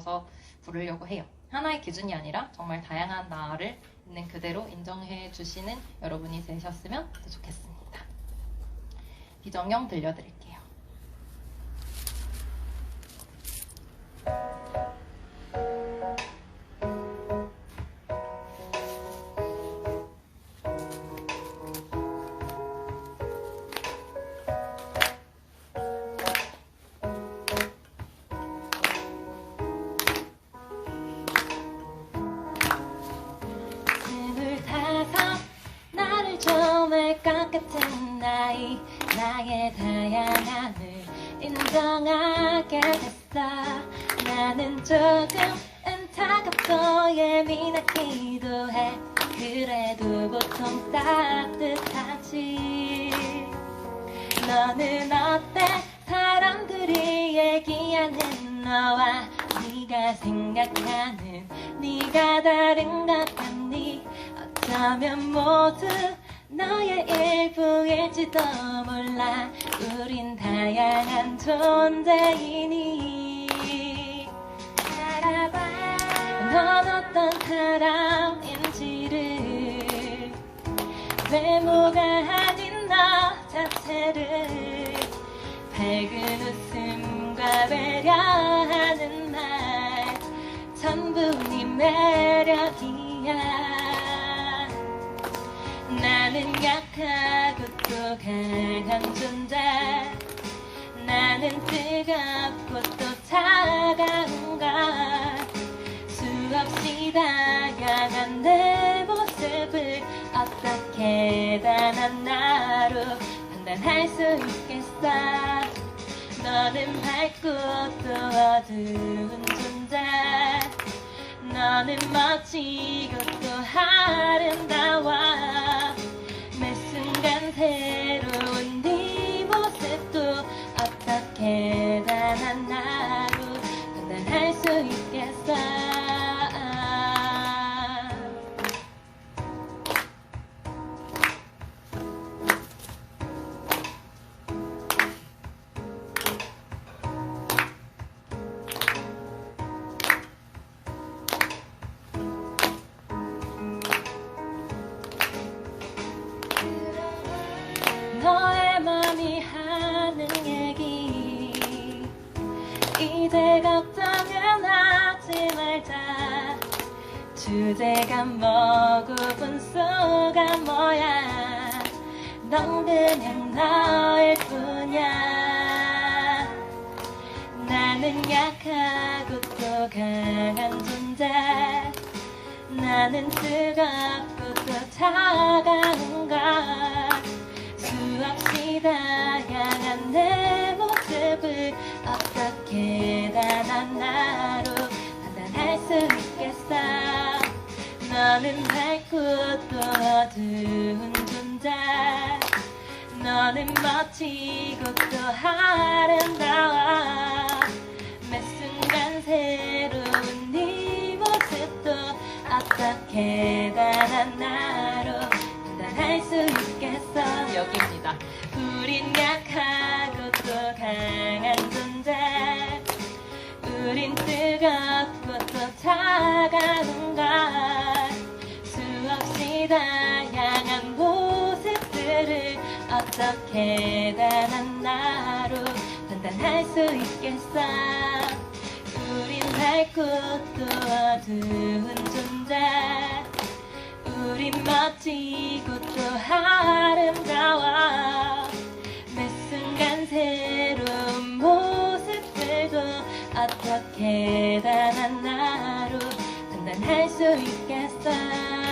바꿔서 부르려고 해요. 하나의 기준이 아니라 정말 다양한 나를 있는 그대로 인정해 주시는 여러분이 되셨으면 더 좋겠습니다. 비정형 들려드릴게요. 나이 나의 다양함을 인정하게 됐어. 나는 조금 안타깝고 예민하기도 해. 그래도 보통 따뜻하지. 너는 어때? 사람들이 얘기하는 너와 네가 생각하는 네가 다른 것 같니? 어쩌면 모두 너의 일부일지도 몰라. 우린 다양한 존재이니. 알아봐 넌 어떤 사람인지를. 외모가 아닌 너 자체를. 밝은 웃음과 배려하는 말 전부 네 매력이야 약하고 또 강한 존재. 나는 뜨겁고 또 차가운 것 수없이 다양한 내 모습을 어떻게 단한 나로 판단할 수 있겠어? 너는 밝고 또 어두운 존재. 너는 멋지고 또 아름다워. 매 순 이제 걱정은 하지 말자. 주제가 뭐고 분수가 뭐야. 넌 그냥 너일 뿐이야. 나는 약하고 또 강한 존재. 나는 뜨겁고 또 차가운 것. 수없이 다양한 내 모습을 어떻 게 단한 나로 판단할 수 있겠어. 너는 밝고 또 어두운 존재. 너는 멋지고 또 아름다워. 매 순간 새로운 네 모습도 어떻게 단한 나로 판단할 수 있겠어. 여기입니다. 우린 약하고 또 존재 우린 뜨겁고 또것 수없이 다양한 모습들을 어떻게 단한 나로 판단할 수 있겠어? 우린 밝고 또 어두운 존재. 우린 멋지고 또 아름다워 어떻게 단